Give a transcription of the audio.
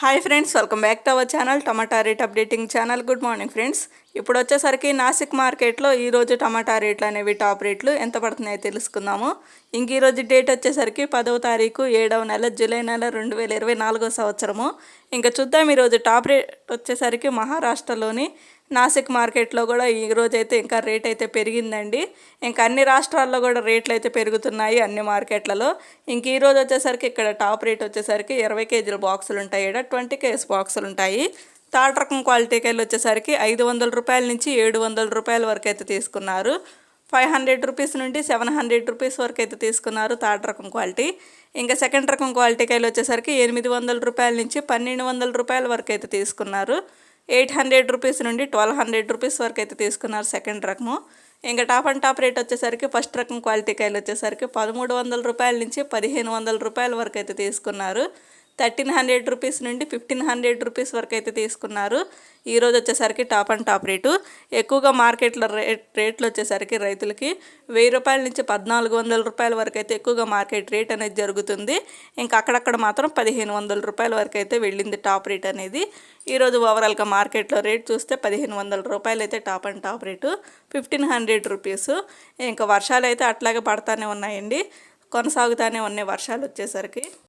Hi friends, welcome back to our channel, Tomato Rate Updating channel. Good morning friends. ఇప్పుడు వచ్చేసరికి నాసిక్ మార్కెట్లో ఈరోజు టమాటా రేట్లు అనేవి టాప్ రేట్లు ఎంత పడుతున్నాయో తెలుసుకుందాము ఇంక ఈరోజు డేట్ వచ్చేసరికి పదవ తారీఖు ఏడవ నెల జూలై నెల రెండు వేల ఇరవై నాలుగో సంవత్సరము ఇంకా చూద్దాం ఈరోజు టాప్ రేట్ వచ్చేసరికి మహారాష్ట్రలోని నాసిక్ మార్కెట్లో కూడా ఈ రోజైతే ఇంకా రేట్ అయితే పెరిగిందండి ఇంకా అన్ని రాష్ట్రాల్లో కూడా రేట్లు అయితే పెరుగుతున్నాయి అన్ని మార్కెట్లలో ఇంక ఈరోజు వచ్చేసరికి ఇక్కడ టాప్ రేట్ వచ్చేసరికి ఇరవై కేజీల బాక్సులు ఉంటాయి ఇక్కడ ట్వంటీ కేజీ బాక్సులు ఉంటాయి థర్డ్ రకం క్వాలిటీకి వెళ్ళి వచ్చేసరికి ఐదు వందల రూపాయల నుంచి ఏడు వందల రూపాయల వరకు అయితే తీసుకున్నారు ఫైవ్ హండ్రెడ్ రూపీస్ నుండి సెవెన్ హండ్రెడ్ రూపీస్ వరకు అయితే తీసుకున్నారు థర్డ్ రకం క్వాలిటీ ఇంకా సెకండ్ రకం క్వాలిటీకి వెళ్ళి వచ్చేసరికి ఎనిమిది వందల రూపాయల నుంచి పన్నెండు వందల రూపాయల వరకు అయితే తీసుకున్నారు ఎయిట్ హండ్రెడ్ రూపీస్ నుండి ట్వెల్వ్ హండ్రెడ్ రూపీస్ వరకు అయితే తీసుకున్నారు సెకండ్ రకము ఇంకా టాప్ అండ్ టాప్ రేట్ వచ్చేసరికి ఫస్ట్ రకం క్వాలిటీ కాయలు వచ్చేసరికి పదమూడు వందల రూపాయల నుంచి పదిహేను వందల రూపాయల వరకు అయితే తీసుకున్నారు థర్టీన్ హండ్రెడ్ రూపీస్ నుండి ఫిఫ్టీన్ హండ్రెడ్ రూపీస్ వరకు అయితే తీసుకున్నారు ఈరోజు వచ్చేసరికి టాప్ అండ్ టాప్ రేటు ఎక్కువగా మార్కెట్లో రేట్ రేట్లు వచ్చేసరికి రైతులకి వెయ్యి రూపాయల నుంచి పద్నాలుగు వందల రూపాయల వరకు అయితే ఎక్కువగా మార్కెట్ రేట్ అనేది జరుగుతుంది ఇంకా అక్కడక్కడ మాత్రం పదిహేను వందల రూపాయల వరకు అయితే వెళ్ళింది టాప్ రేట్ అనేది ఈరోజు ఓవరాల్గా మార్కెట్లో రేట్ చూస్తే పదిహేను వందల రూపాయలు అయితే top and top rate fifteen hundred rupees ఇంకా వర్షాలు అయితే అట్లాగే పడతానే ఉన్నాయండి కొనసాగుతూనే ఉన్నాయి వర్షాలు వచ్చేసరికి